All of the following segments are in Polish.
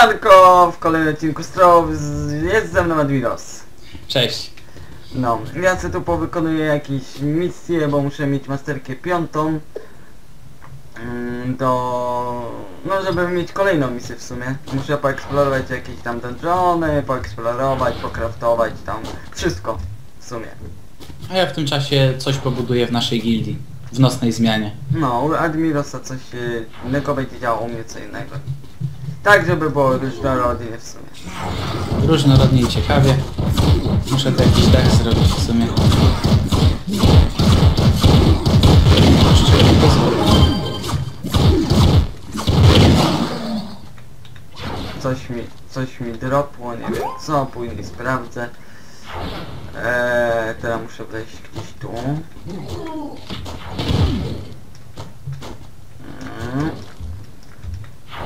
Siemanko, w kolejnym odcinku Strow jest ze mną Admiros. Cześć. No, ja sobie tu powykonuję jakieś misje, bo muszę mieć masterkę piątą. Mm, Do... No, żeby mieć kolejną misję w sumie. Muszę poeksplorować jakieś tam dungeony, poeksplorować, pokraftować tam. Wszystko. W sumie. A ja w tym czasie coś pobuduję w naszej gildii. W nocnej zmianie. No, u Admirosa coś innego będzie działo, u mnie co innego. Tak, żeby było różnorodnie w sumie. Różnorodnie i ciekawie. Muszę tu jakiś dach zrobić w sumie. Coś mi, coś mi dropło, nie wiem co, później sprawdzę. Eee, teraz muszę wejść gdzieś tu.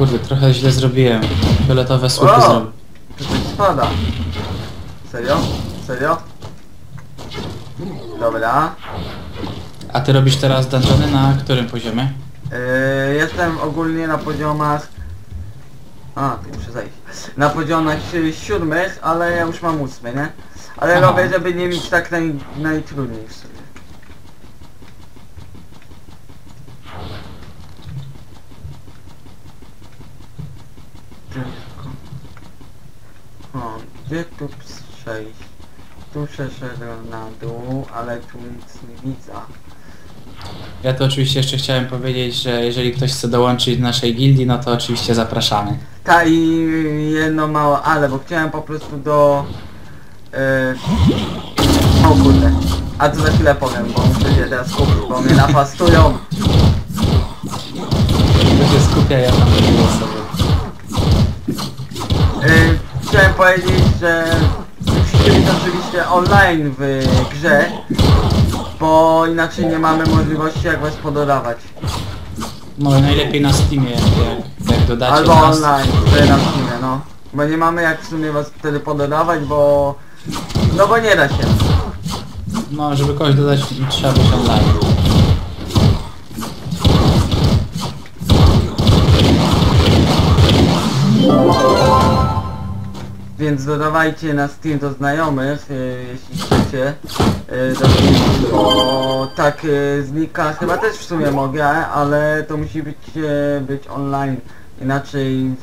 Kurde, trochę źle zrobiłem. Fioletowe słupy O! zrobię. to coś spada. Serio? Serio? Dobra. A ty robisz teraz dungeony na którym poziomie? Eee, jestem ogólnie na poziomach... A, tu muszę zejść. Na poziomach si- siódmych, ale ja już mam ósmy, nie? Ale Aha. robię, żeby nie mieć tak naj, najtrudniej w. Tylko... O, gdzie tu przejść? Tu przeszedłem na dół, ale tu nic nie widzę. Ja to oczywiście jeszcze chciałem powiedzieć, że jeżeli ktoś chce dołączyć do naszej gildii, no to oczywiście zapraszamy. Ta i jedno mało ale, bo chciałem po prostu do... Yy... O kurde. A to za chwilę powiem, bo muszę się teraz kupić, bo mnie napastują. To się skupia, ja tam chciałem powiedzieć, że musicie być oczywiście online w grze, bo inaczej nie mamy możliwości jak was pododawać. No najlepiej na Steamie, jak, jak, jak dodacie Albo nas. online, to na Steamie, no. Bo nie mamy jak w sumie was wtedy pododawać, bo... No bo nie da się. No, żeby kogoś dodać, trzeba być online. Więc dodawajcie na Steam do znajomych, y, jeśli chcecie. Y, Steam, bo tak y, znika, chyba też w sumie mogę, ale to musi być, y, być online. Inaczej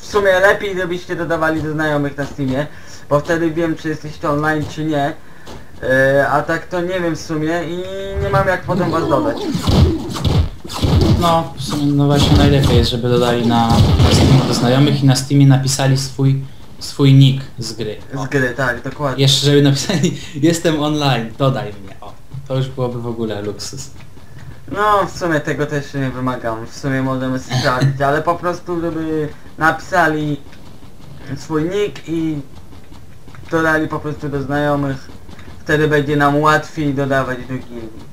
w sumie lepiej gdybyście dodawali do znajomych na Steamie, bo wtedy wiem czy jesteście online czy nie. Y, a tak to nie wiem w sumie i nie mam jak potem was dodać. No, w sumie no właśnie najlepiej jest, żeby dodali na, na Steamie do znajomych i na Steamie napisali swój, swój nick z gry. O. Z gry, tak, dokładnie. Jeszcze żeby napisali jestem online, dodaj mnie. O, to już byłoby w ogóle luksus. No, w sumie tego też nie wymagam. W sumie możemy sprawdzić, ale po prostu, żeby napisali swój nick i dodali po prostu do znajomych. Wtedy będzie nam łatwiej dodawać do gildii.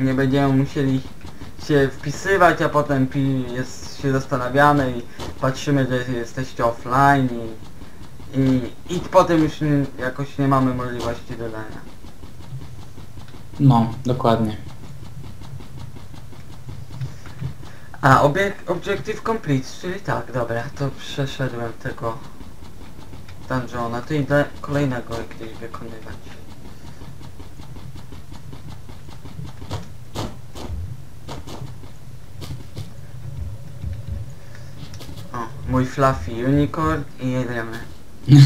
Nie będziemy musieli się wpisywać, a potem pi jest, się zastanawiamy i patrzymy, że jesteście offline i, i, i potem już nie, jakoś nie mamy możliwości dodania. No, dokładnie. A, obiekt, Objective Complete, czyli tak, dobra, to przeszedłem tego dungeona, to idę kolejnego gdzieś wykonywać. O, mój fluffy unicorn i jedziemy.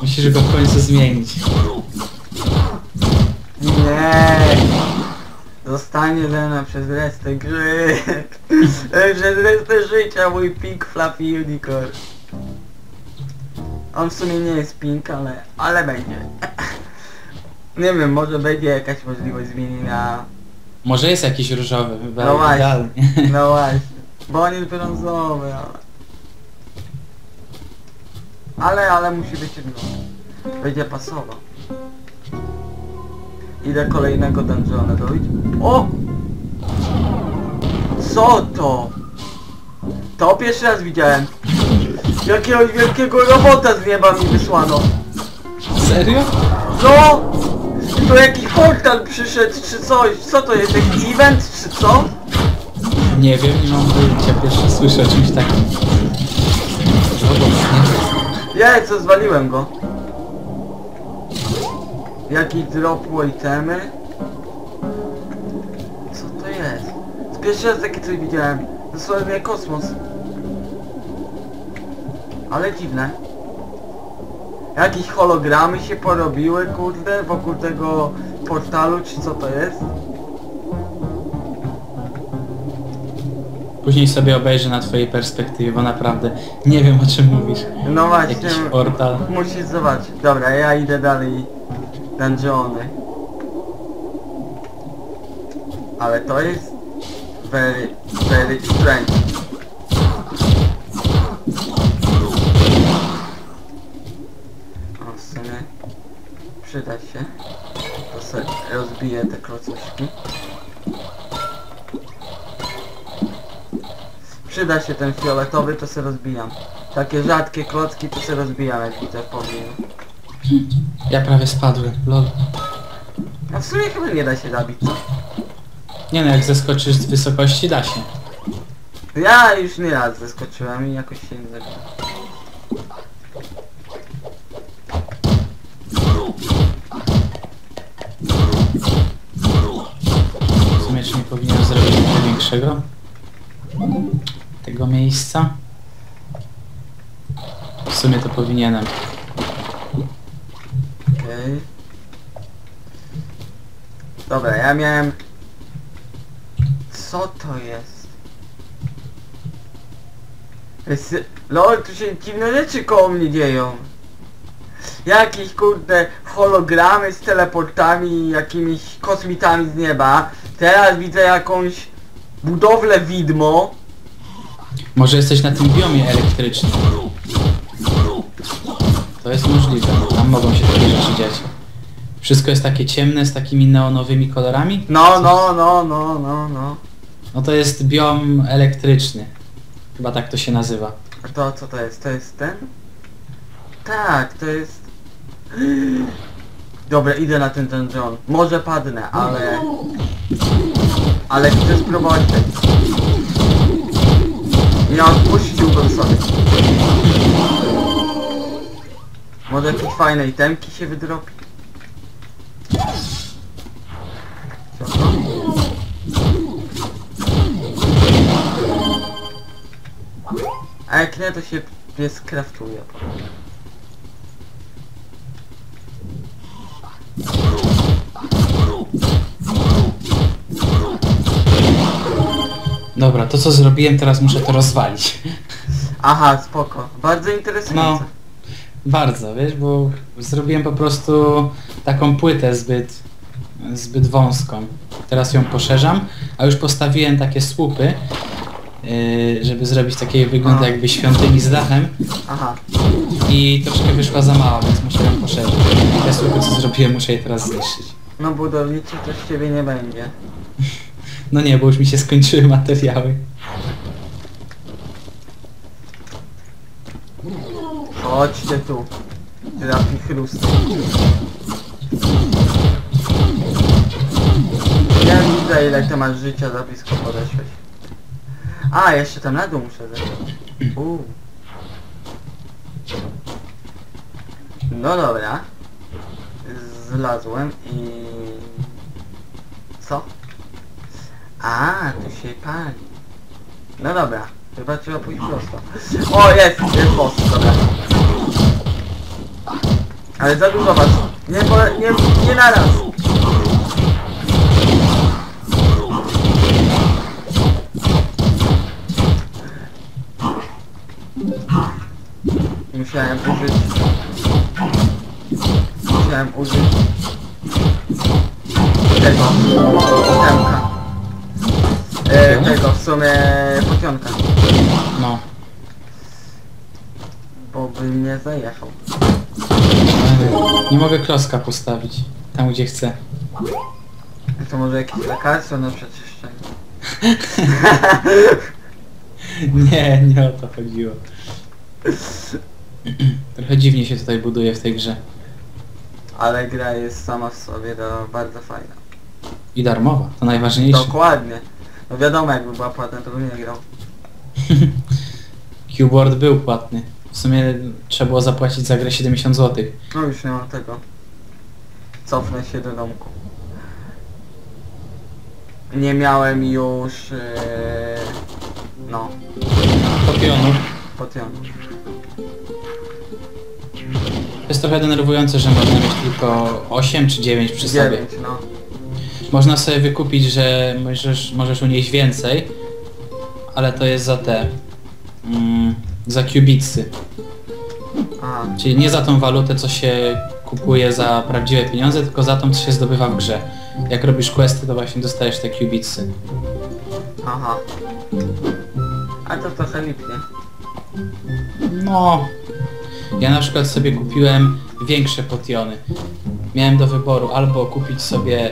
Musisz go w końcu zmienić. Nie! Zostanie ze mną przez resztę gry. przez resztę życia mój pink fluffy unicorn. On w sumie nie jest pink, ale, ale będzie. Nie wiem, może będzie jakaś możliwość zmienienia. Może jest jakiś różowy, No właśnie. No właśnie. Bo on jest brązowy, ale... Ale, ale musi być różowy. Będzie pasował. Idę kolejnego dungeona dobić. O! Co to? To pierwszy raz widziałem. Jakiegoś wielkiego robota z nieba mi wysłano. Serio? No! To jakiś portal przyszedł czy coś. Co to jest? Jakiś event czy co? Nie wiem, nie mam pojęcia, pierwszy słyszę o czymś takim. Jej, co zwaliłem go. Jaki dropło itemy? Co to jest? To pierwszy raz takie coś widziałem. Dosłownie kosmos. Ale dziwne. Jakieś hologramy się porobiły, kurde, wokół tego portalu, czy co to jest? Później sobie obejrzę na twojej perspektywie, bo naprawdę nie wiem o czym mówisz. No właśnie. Jakiś portal. Musisz zobaczyć. Dobra, ja idę dalej dungeony. Ale to jest very, very strange. O, w sumie przyda się. To sobie rozbiję te klocuszki. Przyda się ten fioletowy, to se rozbijam. Takie rzadkie klocki to se rozbijam, jak widzę pobliżu. Ja prawie spadłem, lol. A w sumie chyba nie da się zabić, co? Nie no, jak zeskoczysz z wysokości, da się. Ja już nie raz zeskoczyłem i jakoś się nie zabiłem. W sumie czy nie powinienem zrobić większego? Tego miejsca? W sumie to powinienem. Okej. Dobra, ja miałem... Co to jest? jest... Tu się dziwne rzeczy koło mnie dzieją. Jakieś kurde hologramy z teleportami, jakimiś kosmitami z nieba. Teraz widzę jakąś budowlę widmo. Może jesteś na tym biomie elektrycznym. To jest możliwe. Tam mogą się takie rzeczy dziać. Wszystko jest takie ciemne, z takimi neonowymi kolorami? No, no, no, no, no, no. No to jest biom elektryczny. Chyba tak to się nazywa. A to co to jest? To jest ten? Tak, to jest... Dobra, idę na ten dungeon. Może padnę, ale... Ale chcę spróbować tego. Nie odpuścił go sobie. Może jakieś fajne itemki się wydropi. A jak nie, to się pies kraftuje. Dobra, to co zrobiłem, teraz muszę to rozwalić. Aha, spoko. Bardzo interesujące. No. Bardzo, wiesz, bo zrobiłem po prostu taką płytę zbyt, zbyt wąską. Teraz ją poszerzam, a już postawiłem takie słupy, yy, żeby zrobić taki wygląd jakby świątyni z dachem Aha. i troszkę wyszła za mała, więc muszę ją poszerzyć. I te słupy co zrobiłem muszę je teraz zniszczyć. No budowniczy to z ciebie nie będzie. No nie, bo już mi się skończyły materiały. Chodźcie tu. Trafi chrust. Ja widzę ile ty masz życia za blisko podeszłeś. A, jeszcze tam na dół muszę zejść. No dobra. Zlazłem i... Co? A, tu się pali. No dobra. Chyba trzeba pójść prosto. O, jest! Jest boss, dobra. Ale za dużo was. Nie, po, nie, nie naraz. Musiałem użyć... Musiałem użyć... Tego. Temka. E, tego, w sumie... Pocionka. No. Bo by mnie zajechał. Nie mogę kloska postawić tam gdzie chcę. To może jakieś lekarstwo na przeczyszczenie. Nie, nie o to chodziło. Trochę dziwnie się tutaj buduje w tej grze. Ale gra jest sama w sobie to bardzo fajna. I darmowa, to najważniejsze. Dokładnie. No wiadomo, jakby była płatna, to bym nie grał. Qboard był płatny. W sumie trzeba było zapłacić za grę 70 zł. No już nie mam tego. Cofnę się do domku. Nie miałem już... Yy, no, Kopionów. potionu. To jest trochę denerwujące, że można mieć tylko 8 czy 9 przy sobie. 9, no. Można sobie wykupić, że możesz, możesz unieść więcej, ale to jest za te... Mm, za. Aha, Czyli nie za tą walutę, co się kupuje za prawdziwe pieniądze, tylko za tą, co się zdobywa w grze. Jak robisz questy, to właśnie dostajesz te qubitsy. aha. A to trochę lipnie. No... Ja na przykład sobie kupiłem większe potiony. Miałem do wyboru albo kupić sobie,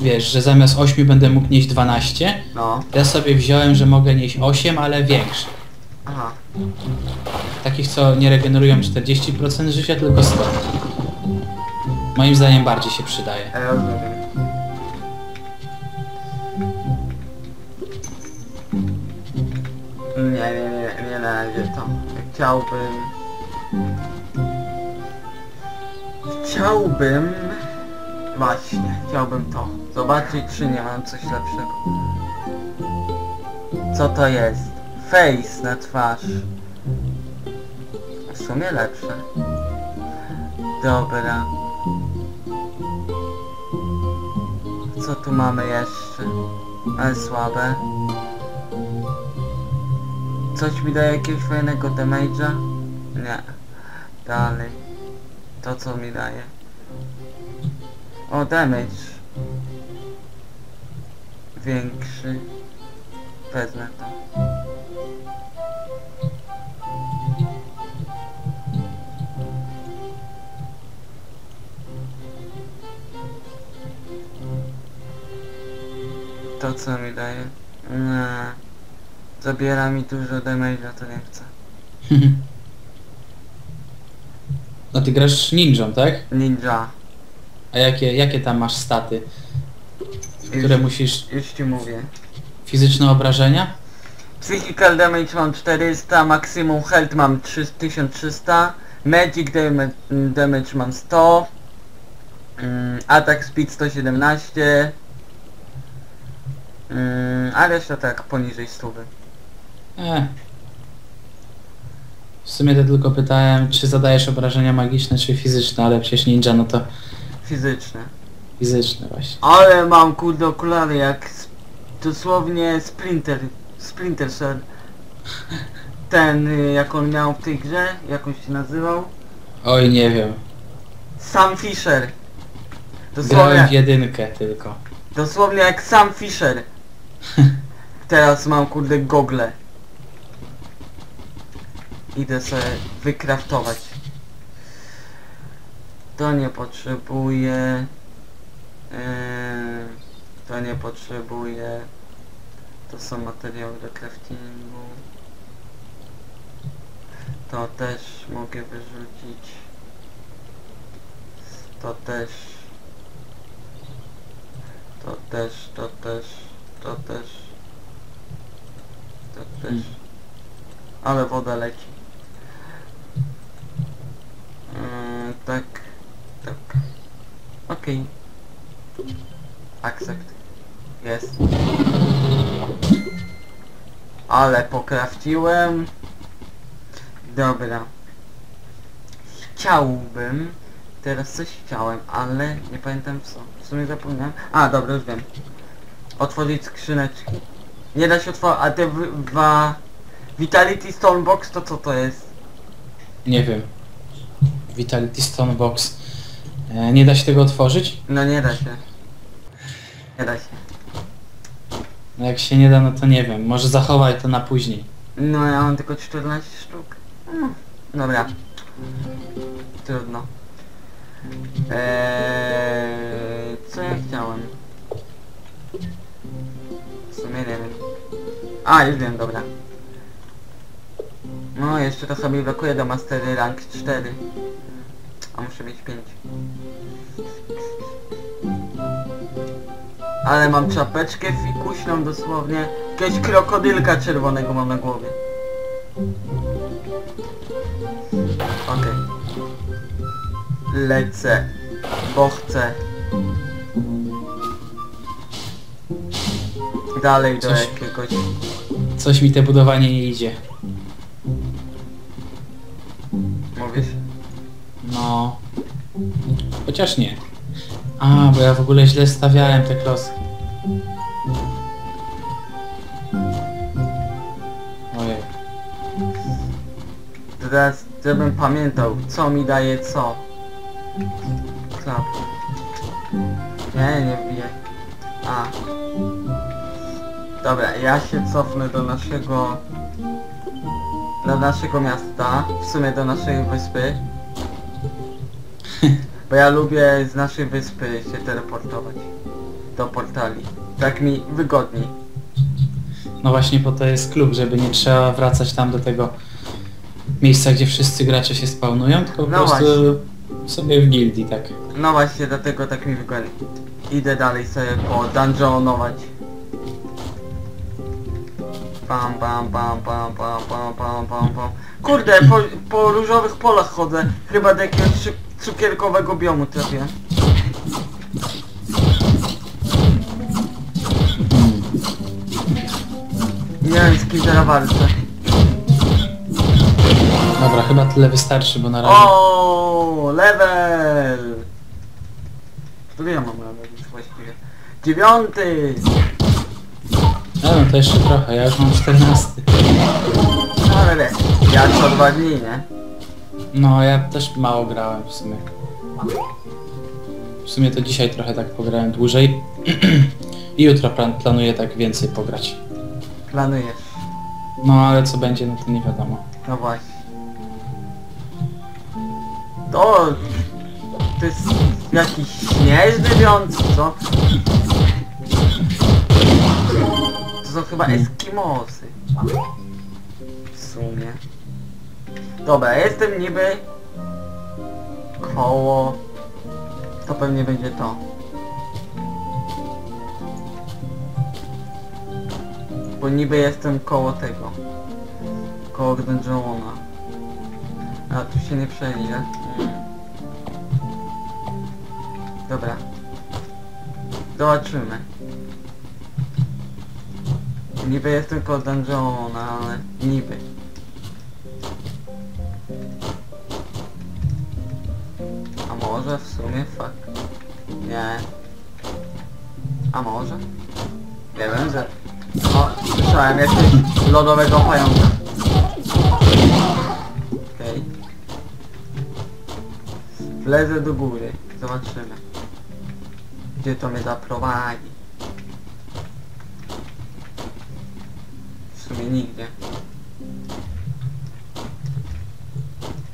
wiesz, że zamiast 8 będę mógł nieść 12. No, Ja sobie wziąłem, że mogę nieść 8, ale większe. aha. Takich, co nie regenerują 40% życia, tylko 100. Moim zdaniem bardziej się przydaje. Ja rozumiem. Nie, nie, nie, nie na razie to. Chciałbym... Chciałbym... Właśnie, chciałbym to. Zobaczyć, czy nie mam coś lepszego. Co to jest? Face na twarz. W sumie lepsze. Dobra. Co tu mamy jeszcze? Ale słabe. Coś mi daje jakiegoś fajnego damage'a? Nie. Dalej. To co mi daje? O, damage. Większy. Wezmę to. To co mi daje? Nie. Zabiera mi dużo damage'a, to nie chcę. No ty grasz ninją, tak? Ninja. A jakie, jakie tam masz staty? Które Już, musisz... już ci mówię. Fizyczne obrażenia? Psychical damage mam 400, maximum health mam 3300, magic damage, damage mam 100, mm, attack speed 117, mm, a reszta tak poniżej 100. E. W sumie to tylko pytałem, czy zadajesz obrażenia magiczne, czy fizyczne, ale przecież ninja, no to Fizyczne. fizyczne właśnie. Ale mam kurde okulary jak dosłownie Sprinter. Sprinter Cell. Ten y, jak on miał w tej grze, jak on się nazywał? Oj, nie wiem. Sam Fisher. Grałem Dosłownie, w jedynkę tylko. dosłownie jak Sam Fisher. Teraz mam kurde gogle. Idę sobie wykraftować. To nie potrzebuję. Yy, to nie potrzebuję. To są materiały do craftingu. To też mogę wyrzucić. To też. To też, to też, to też. To też. Mm. Ale woda leci. Yy, tak, Okej. Accept. Jest. Ale pokrafciłem. Dobra. Chciałbym. Teraz coś chciałem, ale nie pamiętam co. W sumie zapomniałem. A, dobra, już wiem. Otworzyć skrzyneczki. Nie da się otworzyć. A te dwa... Vitality Stone Box to co to jest? Nie wiem. Vitality Stone Box. E, nie da się tego otworzyć? No nie da się. Nie da się. No jak się nie da, no to nie wiem. Może zachowaj to na później. No ja mam tylko 14 sztuk. No, dobra. Trudno. Eee, co ja chciałem? W sumie nie wiem. A, już wiem, dobra. No, jeszcze to sobie brakuje do Mastery Rank 4. A muszę mieć 5. Ale mam czapeczkę fikuśną dosłownie. Jakiegoś krokodylka czerwonego mam na głowie. Okej. Lecę. Bo chcę. Dalej do Coś- jakiegoś... Coś mi te budowanie nie idzie. No. Chociaż nie. A, bo ja w ogóle źle stawiałem te klocki. Ojej. Teraz, żebym pamiętał, co mi daje co. Klap. Nie, nie wbiję. A. Dobra, ja się cofnę do naszego... Do naszego miasta, w sumie do naszej wyspy. Bo ja lubię z naszej wyspy się teleportować. Do portali. Tak mi wygodniej. No właśnie po to jest klub, żeby nie trzeba wracać tam do tego miejsca, gdzie wszyscy gracze się spawnują, tylko po No prostu sobie w gildii, tak. No właśnie, dlatego tak mi wygodnie. Idę dalej sobie po dungeonować. Pam, pam, pam, pam, pam, pam, pam, pam, pam. Kurde, po, po różowych polach chodzę. Chyba do jakiegoś cukierkowego biomu trafię. Nie wiem z kim teraz walczę. Dobra, chyba tyle wystarczy, bo na razie... O, level! Który ja mam level już właściwie? Dziewiąty! No, no to jeszcze trochę, ja już mam 14. No ale wiesz, ja co dwa dni, nie? No, ja też mało grałem w sumie. W sumie to dzisiaj trochę tak pograłem dłużej. I jutro plan planuję tak więcej pograć. Planujesz. No, ale co będzie, no to nie wiadomo. No właśnie. To... To jest jakiś śnieżny wiąc, co? To są chyba. Eskimosy. W sumie. Dobra, jestem niby... Koło... To pewnie będzie to. Bo niby jestem koło tego. Koło Dungeona. A tu się nie przejdzie. Dobra. Zobaczymy. Niby jestem koło Dungeona, ale niby. Może w sumie fuck. Nie. A może? Nie wiem, że... O, słyszałem jakiegoś lodowego pająka. Okej. Wlezę do góry. Zobaczymy. Gdzie to mnie zaprowadzi. W sumie nigdzie.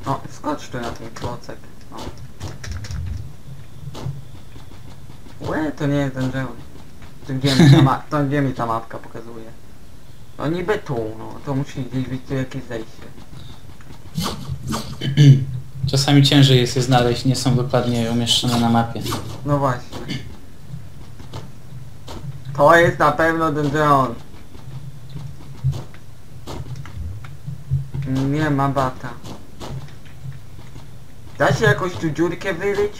O, skocz tu na ten klocek. O. Łe, to nie jest ten drzewo. To gdzie mi ta, ma to gdzie mi ta mapka pokazuje? No niby tu, no. To musi gdzieś być tu jakieś zejście. Czasami ciężej jest je znaleźć, nie są dokładnie umieszczone na mapie. No właśnie. To jest na pewno dungeon. Nie ma bata. Da się jakoś tu dziurkę wyryć?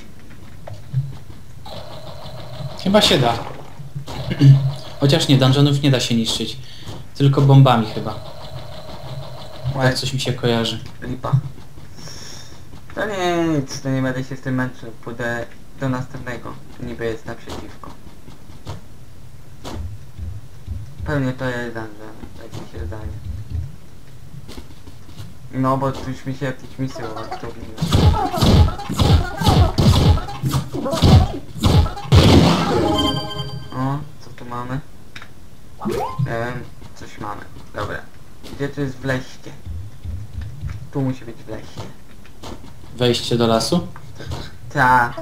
Chyba się da. Chociaż nie, dungeonów nie da się niszczyć. Tylko bombami chyba. Tak coś mi się kojarzy. lipa. To nic, to nie będę się z tym męczył. Pójdę do następnego. Niby jest naprzeciwko. Pewnie to jest dungeon, tak mi się zdaje. No bo tu już mi się jakieś misje odrobiły. O, co tu mamy? Coś mamy. Dobra. Gdzie tu jest wleście? Tu musi być wleście. Wejście do lasu? Ta.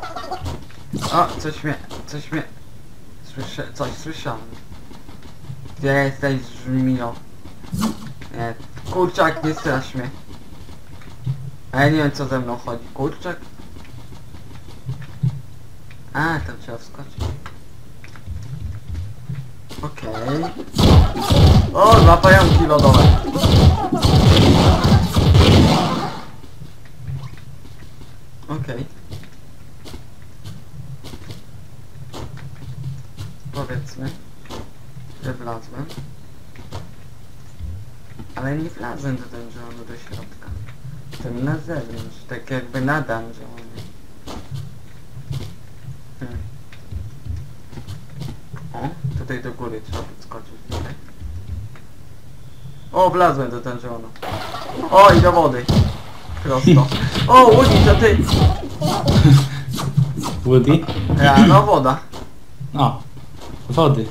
O, coś mnie, coś mnie... Słyszę, coś słyszałem. Gdzie jesteś, żmio? Nie, kurczak, nie strasz mnie. A ja nie wiem, co ze mną chodzi. Kurczak? A, tam trzeba wskoczyć. Okej. O, dwa pająki lodowe. Okej. Powiedzmy, że wlazłem. Ale nie wlazłem do dungeonu do środka. Jestem na zewnątrz, tak jakby na dungeonie. Hmm. O, tutaj do góry trzeba podskoczyć? O, wlazłem do dungeonu. O, i do wody. Prosto. O, Woody, to ty! Woody? Ja, no woda. O, wody.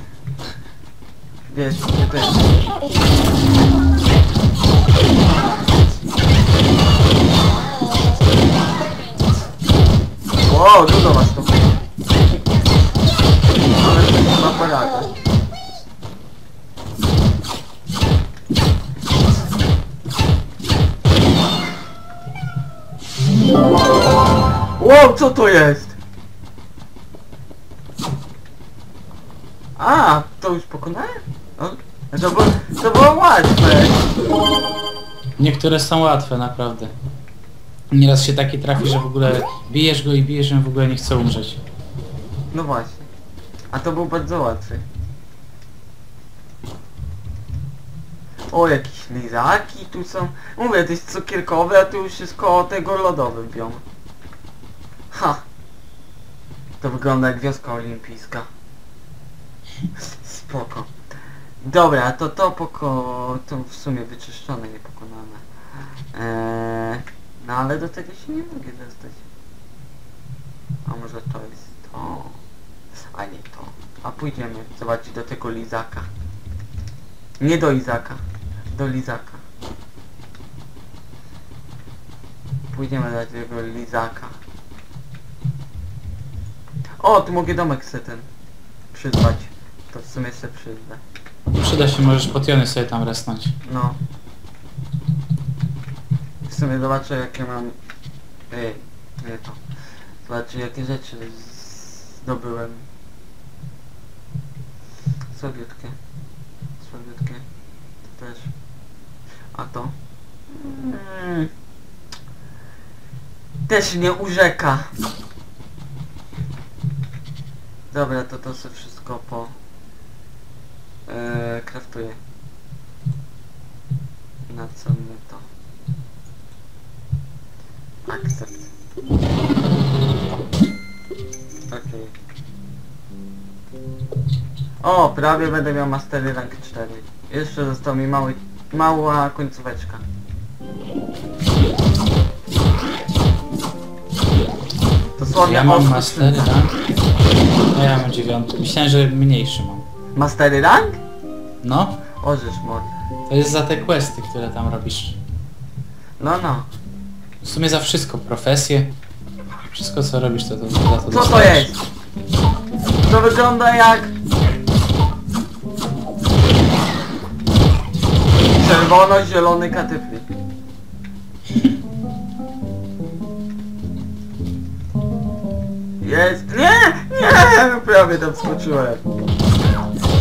Wiesz, to jest. Wow, dużo was tu. Poradzę. Wow, co to jest? A, to już pokonałem? O, to, było, to było łatwe. Niektóre są łatwe, naprawdę. Nieraz się taki trafi, że w ogóle bijesz go i bijesz, że on w ogóle nie chce umrzeć. No właśnie. A to był bardzo łatwy. O, jakieś lizaki tu są. Mówię, to jest cukierkowe, a tu już jest koło tego lodowy biom. Ha! To wygląda jak wioska olimpijska. Spoko. Dobra, to to poko... to w sumie wyczyszczone, niepokonane. Eee, no ale do tego się nie mogę dostać. A może to jest to? A nie to. A pójdziemy zobaczyć do tego lizaka. Nie do Izaka. Do lizaka. Pójdziemy do tego lizaka. O, tu mogę domek se ten przyzwać. To w sumie se przyzwę. Przyda się, możesz potiony sobie tam resnąć. No. W sumie zobaczę jakie mam... Ej, nie to. Zobaczę jakie rzeczy z- zdobyłem. Słabiutkie. To też. A to? Mm. Też nie urzeka. Dobra, to to sobie wszystko po... Eee, kraftuję. Na co mnie to? Accept. O, prawie będę miał Mastery Rank 4. Jeszcze został mi mały, mała końcóweczka. Dosłownie Ja mam ostry mastery rank. A ja mam dziewiąty. Myślałem, że mniejszy mam. Mastery Rank? No, Orzesz mod. to jest za te questy, które tam robisz. No, no. W sumie za wszystko, profesję. Wszystko co robisz to, to za to Co to dostajesz. jest? To wygląda jak... Czerwono-zielony katyfli. Jest... Nie! Nie! Prawie tam skoczyłem.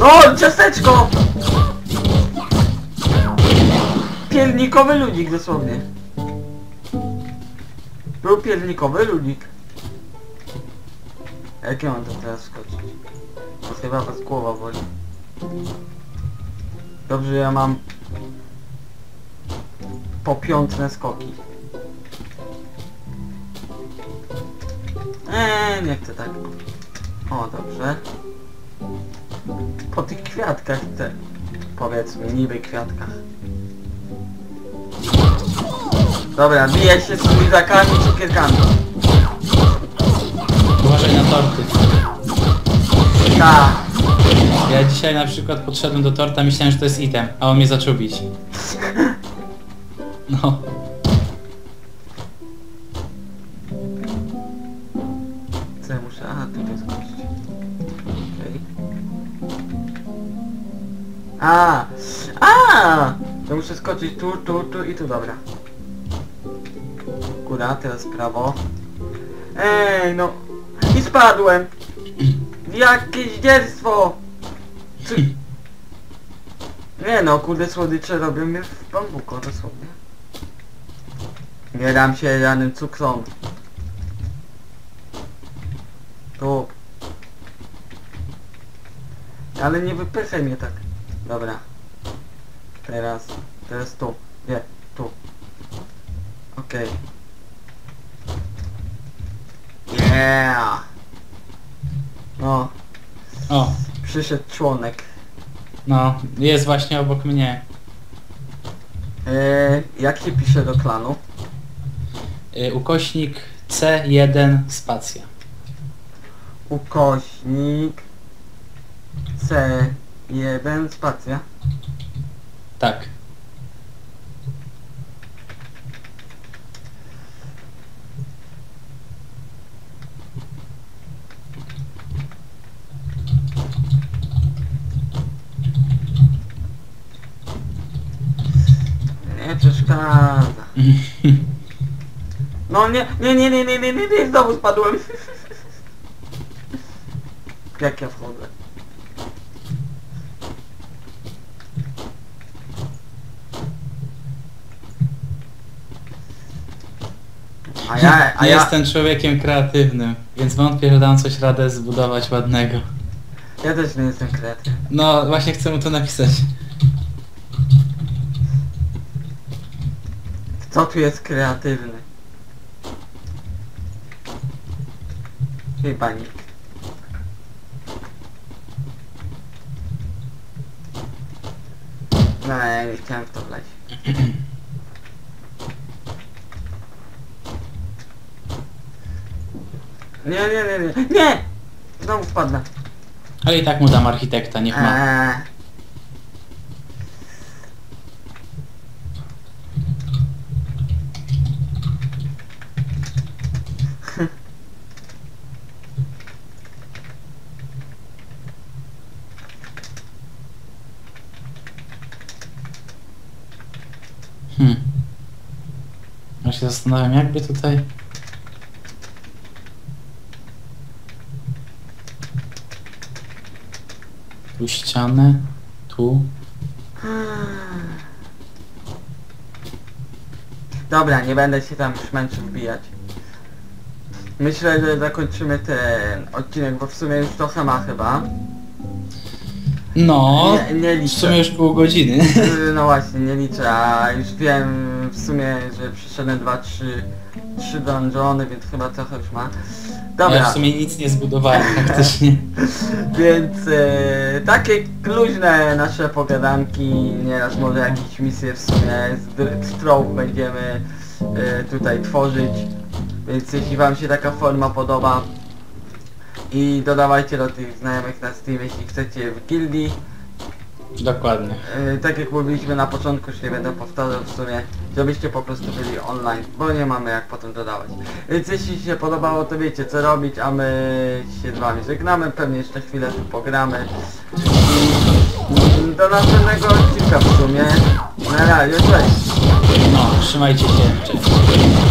O! Ciasteczko! Piernikowy ludzik dosłownie. Był piernikowy ludzik. Jak ja mam to teraz skoczyć? Bo chyba was głowa boli. Dobrze, ja mam popiątne skoki. Eee, nie chcę tak. O, dobrze. Po tych kwiatkach te, powiedzmy, niby kwiatkach. Dobra, biję się z lizakami i cukierkami. Uważaj na torty. Tak. Ja dzisiaj na przykład podszedłem do torta, myślałem, że to jest item, a on mnie zaczął bić. No. Co ja muszę? Aha, tutaj skoczyć. Okej. A, a, To muszę skoczyć tu, tu, tu i tu, dobra. Góra, teraz prawo. Ej, no. I spadłem. Jakieś dzielstwo. Czy, Nie no, kurde słodycze robią mnie w bambuko dosłownie. Nie dam się ranym cukrom. Tu. Ale nie wypychaj mnie tak. Dobra. Teraz, teraz tu. Nie, tu. Okej. Yeah! No, O, przyszedł członek. no, jest właśnie obok mnie. Eee, jak się pisze do klanu? Y, ukośnik C1 spacja. Ukośnik C1 spacja. Tak. No nie, nie, nie, nie, nie, nie, nie, nie, znowu spadłem. Jak ja wchodzę? A ja, a ja, jestem człowiekiem kreatywnym, więc wątpię, że dam coś radę zbudować ładnego. ja też nie jestem kreatywny. No, właśnie chcę mu to napisać. Kto tu jest kreatywny? Chyba nikt. No, ja nie chciałem w to wleźć. Nie, nie, nie, nie. Nie! Znowu wpadnę. Ale i tak mu dam architekta, niech ma. Eee. Hmm. Ja się zastanawiam, jakby tutaj... Tu ścianę, tu. Dobra, nie będę się tam już męczył wbijać. Myślę, że zakończymy ten odcinek, bo w sumie już trochę ma chyba. No, Nie, nie w liczę. sumie już pół godziny. No właśnie, nie liczę, a już wiem w sumie, że przyszedłem 2, 3, 3 dungeony, więc chyba trochę już ma. Ja Dobra, w sumie nic nie zbudowałem praktycznie. więc e, takie luźne nasze pogadanki, nieraz może jakieś misje w sumie z, z będziemy e, tutaj tworzyć. Więc jeśli wam się taka forma podoba i dodawajcie do tych znajomych na Steam, jeśli chcecie w gildii. Dokładnie. E, tak jak mówiliśmy na początku, już nie będę powtarzał w sumie, żebyście po prostu byli online, bo nie mamy jak potem dodawać. Więc jeśli się podobało, to wiecie co robić, a my się z wami żegnamy, pewnie jeszcze chwilę tu pogramy. I do następnego odcinka w sumie. Na razie, cześć! No, trzymajcie się. Cześć.